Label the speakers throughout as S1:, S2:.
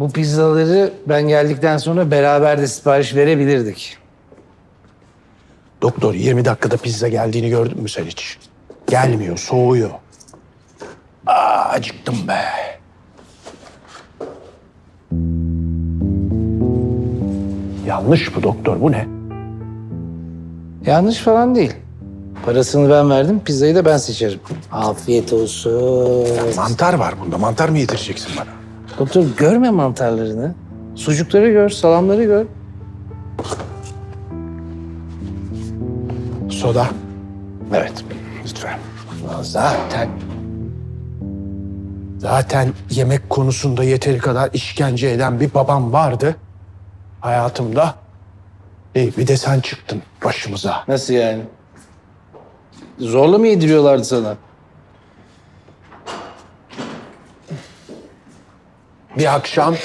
S1: Bu pizzaları ben geldikten sonra beraber de sipariş verebilirdik.
S2: Doktor 20 dakikada pizza geldiğini gördün mü sen hiç? Gelmiyor, soğuyor. Aa, acıktım be. Yanlış bu doktor, bu ne?
S1: Yanlış falan değil. Parasını ben verdim, pizzayı da ben seçerim. Afiyet olsun.
S2: Mantar var bunda, mantar mı yedireceksin bana?
S1: Doktor görme mantarlarını. Sucukları gör, salamları gör.
S2: Soda. Evet, lütfen. Zaten... Zaten yemek konusunda yeteri kadar işkence eden bir babam vardı hayatımda. İyi, bir de sen çıktın başımıza.
S1: Nasıl yani? Zorla mı yediriyorlardı sana?
S2: Bir akşam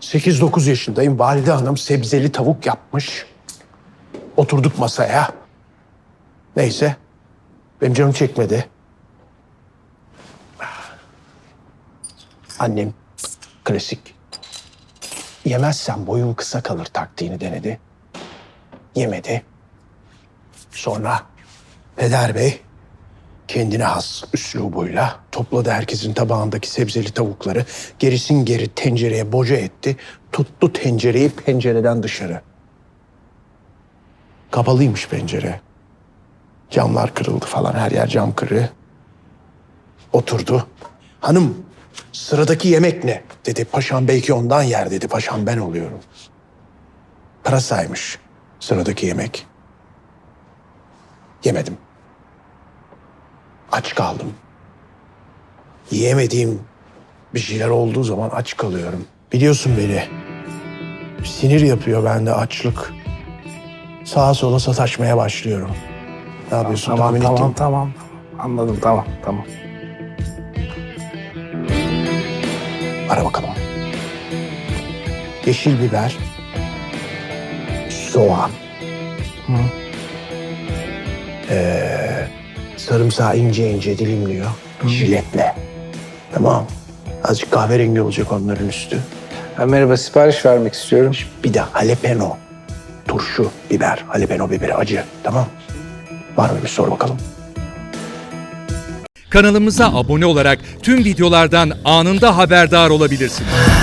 S2: 8-9 yaşındayım. Valide hanım sebzeli tavuk yapmış. Oturduk masaya. Neyse. Benim canım çekmedi. Annem klasik. Yemezsen boyun kısa kalır taktiğini denedi. Yemedi. Sonra Peder Bey kendine has üslubuyla topladı herkesin tabağındaki sebzeli tavukları. Gerisin geri tencereye boca etti. Tuttu tencereyi pencereden dışarı. Kapalıymış pencere. Camlar kırıldı falan her yer cam kırığı. Oturdu. Hanım sıradaki yemek ne? Dedi paşam belki ondan yer dedi. Paşam ben oluyorum. Parasaymış sıradaki yemek. Yemedim. Aç kaldım. Yiyemediğim bir şeyler olduğu zaman aç kalıyorum. Biliyorsun beni. Sinir yapıyor bende açlık. Sağa sola sataşmaya başlıyorum. Ne yapıyorsun
S1: Tamam,
S2: tahmin
S1: tamam,
S2: ettin?
S1: tamam. Anladım, tamam, tamam.
S2: Ara bakalım. Yeşil biber. Soğan. Ee, sarımsağı ince ince dilimliyor. Jiletle. Tamam. Azıcık kahverengi olacak onların üstü.
S1: Ha, merhaba, sipariş vermek istiyorum.
S2: Bir de jalapeno. Turşu, biber, jalapeno biberi acı. Tamam. Var mı bir sor bakalım.
S3: Kanalımıza abone olarak tüm videolardan anında haberdar olabilirsiniz.